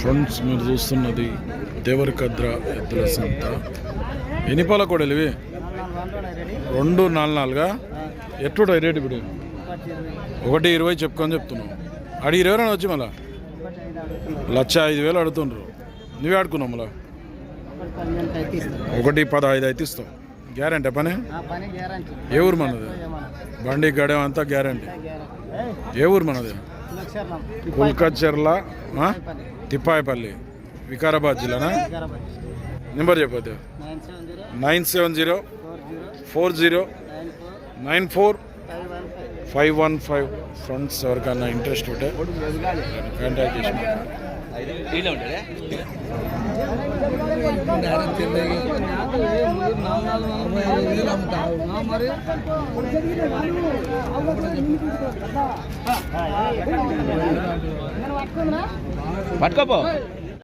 Friends మీరు చూస్తున్నది దేవరకద్ర ఎద్దుల సంత. ఎన్ని పాల కోడలు ఇవి? రెండు నాలుగు నాలుగా? ఎట్టుడు రేటు ఇప్పుడు? ఒకటి ఇరవై చెప్పుకొని చెప్తున్నావు అడి ఇరవై వచ్చి మళ్ళా? లక్ష ఐదు వేలు అడుగుతుండ్రు. నువ్వే ఆడుకున్నావు మళ్ళా? ఒకటి పదహైదు అయితే ఇస్తావు గ్యారంటీ పని? ఏ ఊరు మనది? బండి గడెం అంతా గ్యారంటీ. ఏ ఊరు మనది? కుల్కచెర్ల? తిప్పాయపల్లి వికారాబాద్ జిల్లానా? నెంబర్ చెప్పొద్దు. Nine seven zero. Four zero. Nine four. Five one five. Friends ఎవరికైనా ఇంట్రెస్ట్ ఉంటే కాంటాక్ట్ చేసి మరి పట్టుకోపో.